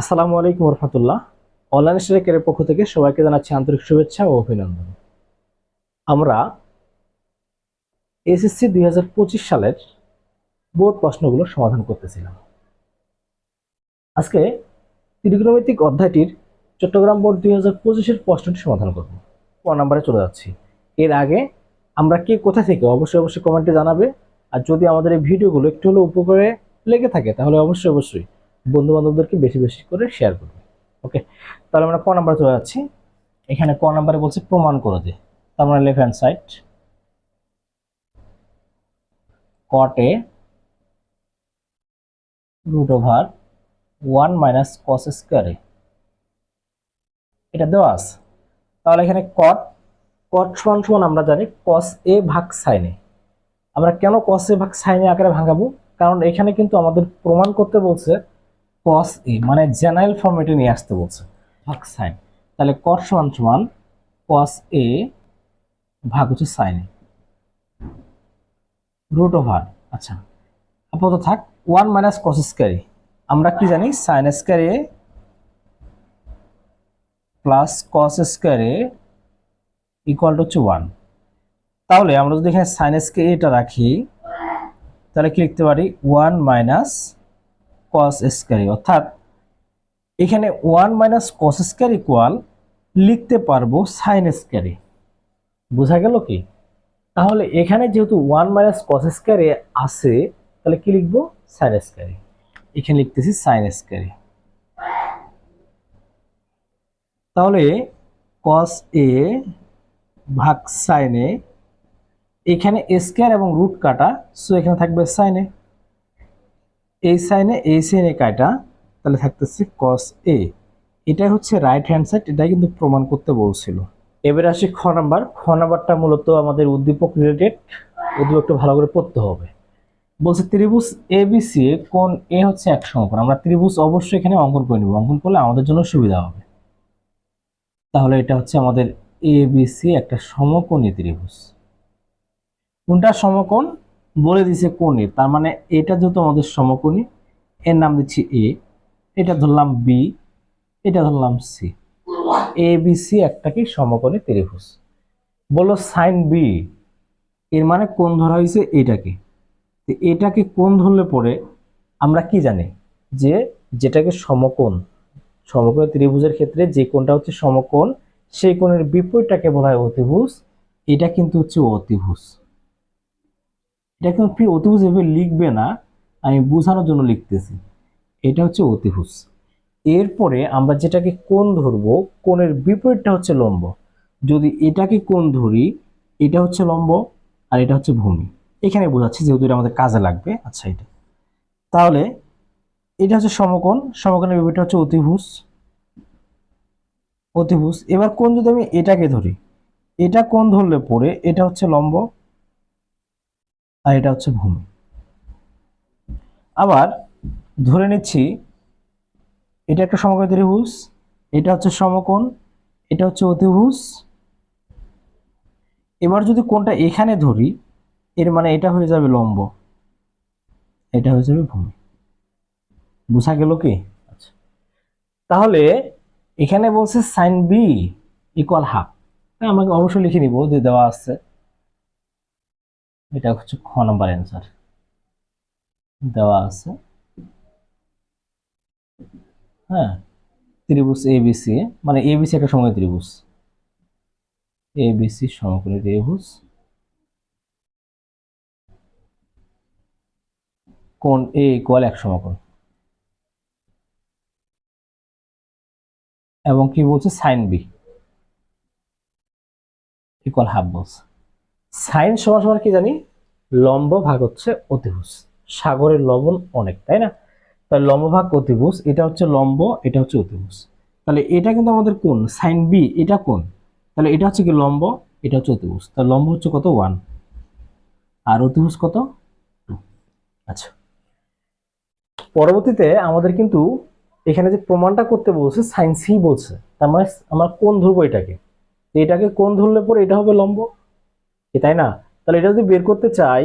আসসালামু আলাইকুম রহমতুল্লাহ অনলাইন স্ট্রাইকের পক্ষ থেকে সবাইকে জানাচ্ছি আন্তরিক শুভেচ্ছা ও অভিনন্দন। আমরা এসএসসি দুই হাজার পঁচিশ সালের বোর্ড প্রশ্নগুলো সমাধান করতেছিলাম। আজকে ত্রিকোণমিতিক অধ্যায়টির চট্টগ্রাম বোর্ড দুই হাজার পঁচিশের প্রশ্নটি সমাধান করব। ক নাম্বারে চলে যাচ্ছি। এর আগে আমরা কে কোথা থেকে, অবশ্যই অবশ্যই কমেন্টে জানাবে। আর যদি আমাদের এই ভিডিওগুলো একটু হলেও উপকারে লেগে থাকে, তাহলে অবশ্যই অবশ্যই বন্ধু বান্ধবদেরকে বেশি বেশি করে শেয়ার করবে। ওকে তাহলে আমরা ক নাম্বারে চলে যাচ্ছি। এখানে ক নাম্বারে বলছে প্রমাণ করে দে। তার মানে left hand side কটে root over one minus cos স্কোয়ারে এটা দেওয়া আছে। তাহলে এখানে কট কট সমান সমান আমরা জানি কস এ ভাগ সাইনে আমরা কেন কস এ ভাগ সাইনে আকারে ভাঙাবো? কারণ এখানে কিন্তু আমাদের প্রমাণ করতে বলছে কস এ মানে জেনারেল ফর্মেটে নিয়ে আসতে বলছে। ভাগ সাইন তাহলে কট সমান সমান কস এ ভাগ হচ্ছে সাইনে রুট ওভার আচ্ছা। আপাতত থাক ওয়ান মাইনাস কস স্কোয়ারে আমরা কি জানি সাইন স্কোয়ারে প্লাস কস স্কোয়ারে ইকুয়াল টু হচ্ছে ওয়ান তাহলে আমরা যদি এখানে সাইন স্কোয়ার এটা রাখি, তাহলে কি লিখতে পারি? ওয়ান মাইনাস কস স্কোয়ার অর্থাৎ এখানে one minus cos square equal লিখতে পারব সাইন স্কোয়ারে বোঝা গেল কি? তাহলে এখানে যেহেতু ওয়ান মাইনাস কস স্কোয়ারে আছে, তাহলে কি লিখব? সাইন স্কোয়ারে এখানে লিখতেছি সাইন স্কোয়ারে তাহলে কস এ ভাগ সাইনে এখানে স্কোয়ার এবং রুট কাটা সো এখানে থাকবে সাইনে এই সাইনে এই সাইনে কাটা, তাহলে থাকতেছে কস এ এটাই হচ্ছে রাইট হ্যান্ড সাইড এটাই কিন্তু প্রমাণ করতে বলছিল। এবার আসি খ নাম্বার। খ নাম্বারটা মূলত আমাদের উদ্দীপক রিলেটেড উদ্দীপকটা ভালো করে পড়তে হবে। বলছে ত্রিভুজ এ বি সি এ কোন এ হচ্ছে এক সমকোণ। আমরা ত্রিভুজ অবশ্যই এখানে অঙ্কন করে নেব। অঙ্কন করলে আমাদের জন্য সুবিধা হবে। তাহলে এটা হচ্ছে আমাদের এ বি সি একটা সমকোণী ত্রিভুজ। কোনটা সমকোণ? বলে দিছে কোণে। তার মানে এটা যেহেতু আমাদের সমকোণী, এর নাম দিচ্ছি এ এটা ধরলাম বি এটা ধরলাম সি এ বি সি একটা কি সমকোণী ত্রিভুজ। বলো সাইন বি এর মানে কোন ধরা হয়েছে এটাকে। এটাকে কোন ধরলে পরে আমরা কি জানি? যে যেটাকে সমকোণ সমকোণ ত্রিভুজের ক্ষেত্রে যে কোণটা হচ্ছে সমকোণ, সেই কোণের বিপরীতটাকে বলা হয় অতিভুজ। এটা কিন্তু হচ্ছে অতিভুজ। এটা কিন্তু অতিভুজ এভাবে লিখবে না, আমি বোঝানোর জন্য লিখতেছি। এটা হচ্ছে অতিভুজ। এরপরে আমরা যেটাকে কোণ ধরবো, কোণের বিপরীতটা হচ্ছে লম্ব। যদি এটাকে কোণ ধরি, এটা হচ্ছে লম্ব আর এটা হচ্ছে ভূমি। এখানে বোঝাচ্ছি যেহেতু এটা আমাদের কাজে লাগবে। আচ্ছা এটা। তাহলে এটা হচ্ছে সমকোণ, সমকোণের বিপরীতটা হচ্ছে অতিভুজ। অতিভুজ। এবার কোণ যদি আমি এটাকে ধরি, এটা কোণ ধরলে পরে এটা হচ্ছে লম্ব আর এটা হচ্ছে ভূমি। আবার ধরে নিচ্ছি, এটা একটা সমকোণ ত্রিভুজ, এটা হচ্ছে সমকোণ, এটা হচ্ছে অতিভুজ। এবার যদি কোনটা এখানে ধরি, এর মানে এটা হয়ে যাবে লম্ব, এটা হয়ে যাবে ভূমি। বোঝা গেল কি? আচ্ছা। তাহলে এখানে বলছে সাইন বি ইকুয়াল হাফ আমাকে অবশ্যই লিখে নিব যে দেওয়া আছে। এটা হচ্ছে খ নম্বর অ্যান্সার দেওয়া আছে। হ্যাঁ ত্রিভুজ এ বি সি মানে এ বি সি একটা সময় ত্রিভুজ। সি সমকোণী ত্রিভুজ। কোণ এ ইকুয়াল এক সমকোণ। এবং কি বলছে? সাইন বি ইকুয়াল হাফ বলছে। সাইন সমান সমান কি জানি? লম্ব ভাগ হচ্ছে অতিভুজ। সাগরের লবণ অনেক, তাই না? তাহলে লম্ব ভাগ অতিভুজ, এটা হচ্ছে লম্ব, এটা হচ্ছে অতিভুজ। তাহলে এটা কিন্তু আমাদের কোন? সাইন বি, এটা কোন? তাহলে এটা হচ্ছে কি লম্ব, এটা হচ্ছে অতিভুজ। তাহলে লম্ব হচ্ছে কত? ওয়ান। আর অতিভুজ কত? টু। আচ্ছা। পরবর্তীতে আমাদের কিন্তু এখানে যে প্রমাণটা করতে বলছে, সাইন সি বলছে, তার মানে আমরা কোন ধরবো এটাকে। এটাকে কোন ধরলে পরে এটা হবে লম্ব? কি, তাই না? তাহলে এটা যদি বের করতে চাই,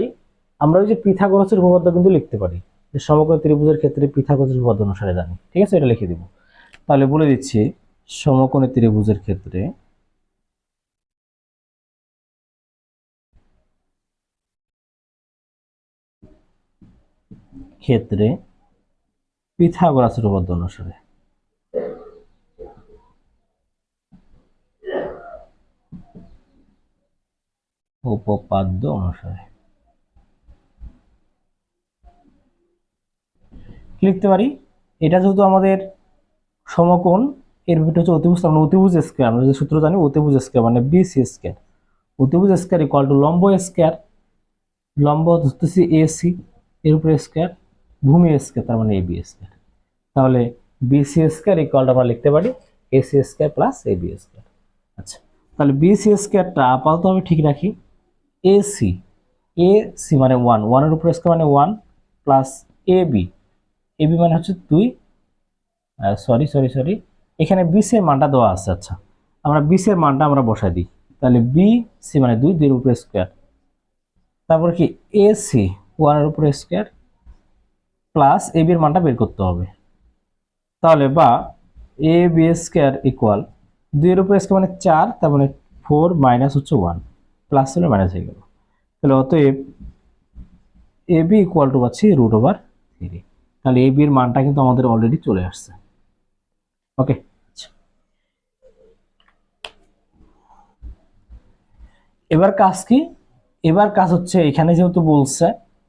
আমরা ওই যে পিথাগোরাসের উপপাদ্য কিন্তু লিখতে পারি। যে সমগ্র ত্রিভুজের ক্ষেত্রে পিথাগোরাসের উপপাদ্য অনুসারে জানি। ঠিক আছে? এটা লিখে দিব। তাহলে বলে দিচ্ছি, সমকোণী ত্রিভুজের ক্ষেত্রে ক্ষেত্রে পিথাগোরাসের উপপাদ্য অনুসারে। উপপাদ্য অনুসারে। লিখতে পারি? এটা যেহেতু আমাদের সমকোণ, এর ভিতরে হচ্ছে অতিভুজ মানে অতিভুজ স্কোয়ার আমরা যে সূত্র জানি অতিভুজ স্কোয়ার মানে বিসি স্কোয়ার অতিভুজ স্কোয়ার ইকুয়াল টু লম্ব স্কোয়ার লম্ব ধরতেছি এসি এর উপরে স্কোয়ার ভূমি স্কোয়ার তার মানে এবি স্কোয়ার তাহলে বিসি স্কোয়ার ইকুয়াল আমরা লিখতে পারি AC square plus AB square আচ্ছা তাহলে বিসি স্কোয়ারটা আপাতত আমি ঠিক রাখি। এসি এ সি মানে ওয়ান ওয়ানের উপরে স্কোয়ার মানে one plus A B A B মানে হচ্ছে দুই সরি সরি সরি এখানে বিসের মানটা দেওয়া আছে আচ্ছা। আমরা বিসের মানটা আমরা বসাই দিই। তাহলে বি সি মানে দুই, দুইয়ের উপরে স্কোয়ার তারপর কি? এ সি ওয়ানের উপরে স্কোয়ার প্লাস এ বির মানটা বের করতে হবে। তাহলে বা এ বি স্কোয়ার ইকুয়াল দুইয়ের উপরে স্কোয়ার মানে চার, তার মানে ফোর মাইনাস হচ্ছে ওয়ান প্লাস হলে মাইনাস হয়ে গেল। তাহলে অতএব এ বি ইকুয়াল টু পাচ্ছি রুট ওভার থ্রি তাহলে এ বির মানটা কিন্তু আমাদের অলরেডি চলে আসছে। ওকে এবার কাজ কি? এবার কাজ হচ্ছে এখানে যেহেতু বলছে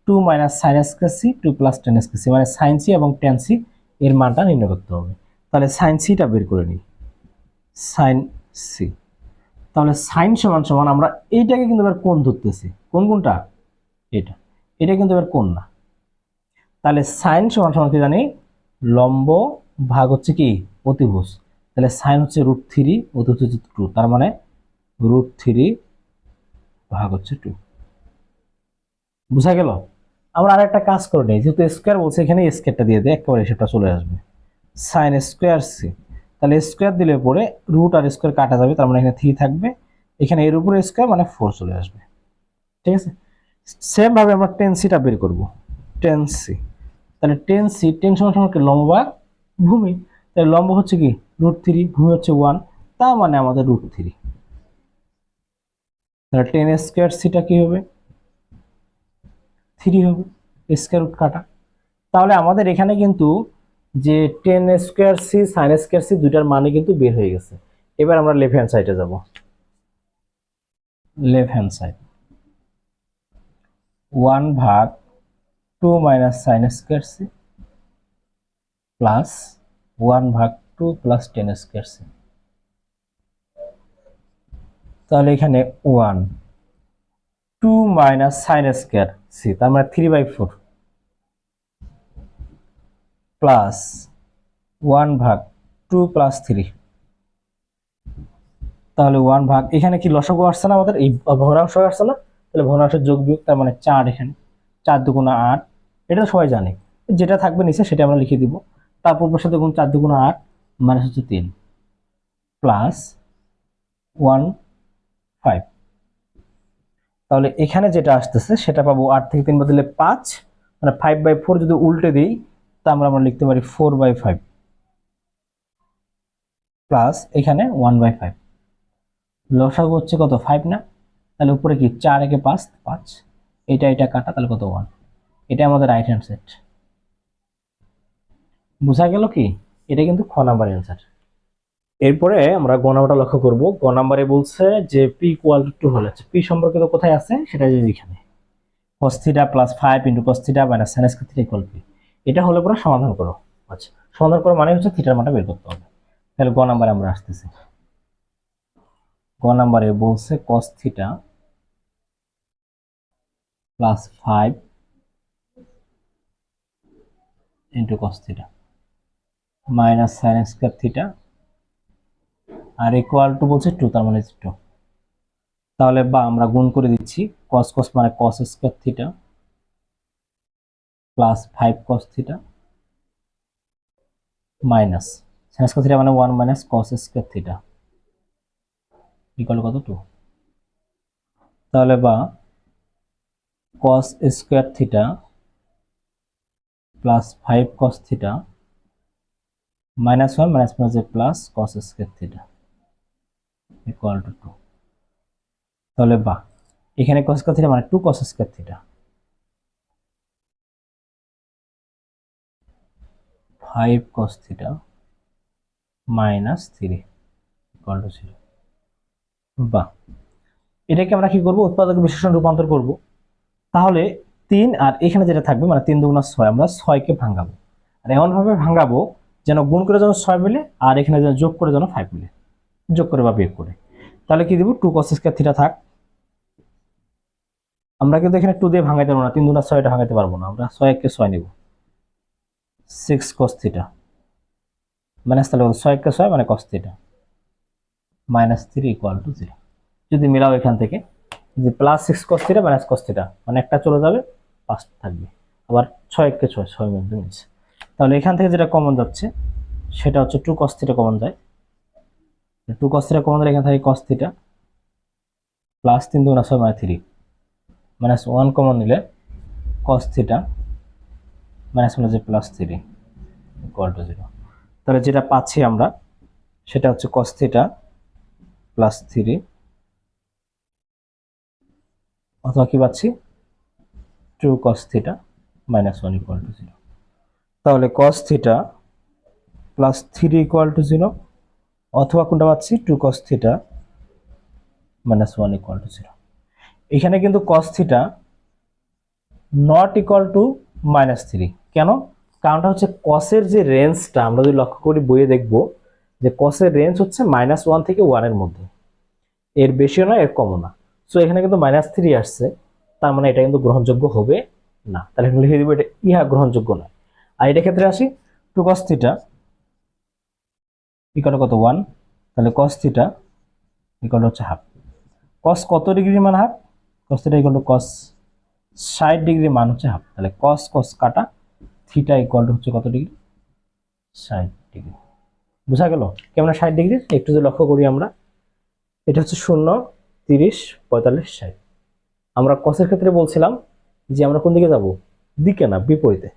টু মাইনাস সাইন এসকেসি টু প্লাস টেন এসকেসি মানে সাইন সি এবং টেন সি এর মানটা নির্ণয় করতে হবে। তাহলে সাইন সিটা বের করে নিই। সাইন সি তাহলে সাইন সমান সমান আমরা এইটাকে কিন্তু এবার কোন ধরতেছি। কোন কোনটা এটা এটা কিন্তু এবার কোন না। তাহলে সাইন সমান সমান কি জানি? লম্ব ভাগ হচ্ছে কি? অতিভুজ। তাহলে সাইন হচ্ছে রুট থ্রি অতিভুজ হচ্ছে টু তার মানে রুট থ্রি ভাগ হচ্ছে টু বুঝা গেল? আমরা আর একটা কাজ করে নিই। যেহেতু স্কোয়ার বলছে এখানে স্কোয়ারটা দিয়ে দেয় একেবারে সেটা চলে আসবে। সাইন স্কোয়ার সি তাহলে স্কোয়ার দিলে পরে রুট আর স্কোয়ার কাটা যাবে, তার মানে এখানে থ্রি থাকবে। এখানে এর উপরে স্কোয়ার মানে ফোর চলে আসবে। ঠিক আছে? সেম ভাবে আমরা টেন সিটা বের করব। টেন সি তাহলে টেন সি টেন সমান কি লম্ব ভূমি। তাহলে লম্ব হচ্ছে কি? রুট থ্রি ভূমি হচ্ছে ওয়ান তা মানে আমাদের রুট থ্রি তাহলে টেন স্কোয়ার সিটা কি হবে? থ্রি হবে স্কোয়ার রুট কাটা। তাহলে আমাদের এখানে কিন্তু যে tan square C sine square C দুইটার মানে কিন্তু বের হয়ে গেছে। এবার আমরা লেফট হ্যান্ড সাইডে যাব। লেফট হ্যান্ড সাইড ওয়ান ভাগ two minus sine square C plus one ভাগ two plus tan square C তাহলে এখানে one two minus sine square C তার মানে three by four plus one ভাগ টু প্লাস থ্রি তাহলে ওয়ান ভাগ, এখানে কি লসগু আসছে না আমাদের? এই ভগ্নাংশ আসছে না? তাহলে ভগ্নাংশের যোগ বিয়োগ তার মানে চার এখানে। চার দুগুণা আট। এটা সবাই জানে। যেটা থাকবে নিচে সেটা আমরা লিখে দিব। তারপর বসে দেখুন চার দুগুণা আট মানে হচ্ছে তিন প্লাস ওয়ান ফাইভ তাহলে এখানে যেটা আসতেছে, সেটা পাবো আট থেকে তিন বদলে পাঁচ। মানে ফাইভ বাই ফোর যদি উল্টে দিই তা আমরা আমরা লিখতে পারি ফোর বাই ফাইভ প্লাস এখানে ওয়ান বাই ফাইভ লসাগু হচ্ছে কত? ফাইভ না? তাহলে উপরে কি? চার একে পাঁচ পাঁচ। এটা এটা কাটা, তাহলে কত? ওয়ান এটা আমাদের রাইট হ্যান্ড সেট বোঝা গেল কি? এটা কিন্তু খ নাম্বার অ্যান্সার এরপরে আমরা গ নাম্বারটা লক্ষ্য করব। গ নাম্বারে বলছে যে পি ইকুয়াল টু হলে পি সম্পর্কিত কোথায় আছে? সেটা যে এখানে cos theta plus five into cos theta minus sine square equal P এটা হলে পরে সমাধান করো। আচ্ছা সমাধান করা মানে হচ্ছে থিটার মানটা বের করতে হবে। তাহলে গ নাম্বারে আমরা আসতেছি। গ নাম্বারে বলছে cos theta plus five into cos theta minus sine square theta R equal to বলছে টু তার মানে টু তাহলে বা আমরা গুণ করে দিচ্ছি cos cos মানে cos square theta plus five cos theta minus sine square theta মানে one minus cos square theta equal কত? টু তাহলে বা cos square theta plus five cos theta minus one minus minus plus cos square theta equal to two তাহলে বা এখানে cos square theta মানে two cos square theta five cos theta minus three equal to zero বা এটাকে আমরা কি করব? উৎপাদক বিশেষণ রূপান্তর করব। তাহলে তিন আর এখানে যেটা থাকবে মানে তিন দুগুণা ছয়, আমরা ছয়কে ভাঙাবো। আর এমনভাবে ভাঙাবো যেন গুণ করে যেন ছয় মিলে, আর এখানে যেন যোগ করে যেন ফাইভ মিলে। যোগ করে বা বিয়োগ করে। তাহলে কি দিব? টু কস স্কোয়ার থিটা থাক। আমরা কিন্তু এখানে টু দিয়ে ভাঙাইতে পারব না, তিন দুগুণা ছয়টা ভাঙাইতে পারব না। আমরা ছয় একে ছয় নিব। সিক্স কস থিটা মাইনাস তাহলে ছয় ছয় মানে cos theta minus three equal to zero যদি মিলাও এখান থেকে যে plus six cos theta minus cos theta মানে একটা চলে যাবে, পাঁচ থাকবে। আবার ছয় একে ছয় ছয় মধ্যে মিলছে। তাহলে এখান থেকে যেটা কমন যাচ্ছে, সেটা হচ্ছে টু কস থিটা কমন যায়। টু কস থিটা কমন যায় এখান থেকে কস থিটা প্লাস তিন দুগুণা ছয় মানে থ্রি মাইনাস ওয়ান কমন নিলে কস থিটা মাইনাস মানে যে plus three equal to zero তাহলে যেটা পাচ্ছি আমরা, সেটা হচ্ছে কস থিটা প্লাস থ্রি অথবা কি পাচ্ছি? Two cos theta minus one equal to zero তাহলে cos theta plus three equal to zero অথবা কোনটা পাচ্ছি? Two cos theta minus one equal to zero এখানে কিন্তু cos theta not equal to minus three কেন? কারণটা হচ্ছে কসের যে রেঞ্জটা আমরা যদি লক্ষ্য করি বইয়ে দেখব যে কসের রেঞ্জ হচ্ছে মাইনাস ওয়ান থেকে ওয়ানের মধ্যে। এর বেশিও না, এর কমও না। সো এখানে কিন্তু মাইনাস থ্রি আসছে, তার মানে এটা কিন্তু গ্রহণযোগ্য হবে না। তাহলে এখানে লিখে দিব এটা ইহা গ্রহণযোগ্য নয়। আর এটা ক্ষেত্রে আসি টু কস থিটা ইকাল কত? ওয়ান তাহলে কস থিটা ইকাল হচ্ছে হাফ কস কত ডিগ্রি মান half cos theta equal cos ষাট ডিগ্রি মান হচ্ছে হাফ তাহলে কস কস কাটা থিটা ইকুয়াল হচ্ছে কত ডিগ্রি ষাট ডিগ্রি বোঝা গেল? কেমন ষাট ডিগ্রি একটু যদি লক্ষ্য করি আমরা, এটা হচ্ছে শূন্য, তিরিশ, পঁয়তাল্লিশ, ষাট। আমরা কসের ক্ষেত্রে বলছিলাম যে আমরা কোন দিকে যাব? দিকে না, বিপরীতে।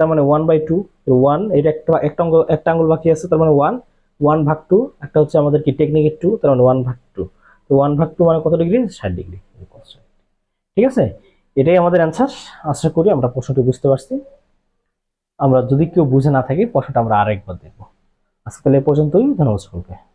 তার মানে ওয়ান বাই টু ওয়ান এটা একটা একটা অঙ্গ, একটা আঙ্গুল বাকি আছে, তার মানে ওয়ান ওয়ান ভাগ টু একটা হচ্ছে আমাদের কি টেকনিকের টু তার মানে ওয়ান ভাগ টু তো ওয়ান ভাগ টু মানে কত ডিগ্রি ষাট ডিগ্রি ঠিক আছে? এটাই আমাদের অ্যান্সার আশা করি আমরা প্রশ্নটি বুঝতে পারছি। আমরা যদি কেউ বুঝে না থাকি, প্রশ্নটা আমরা আরেকবার দেখব। আজকাল এ পর্যন্তই, ধন্যবাদ সকলকে।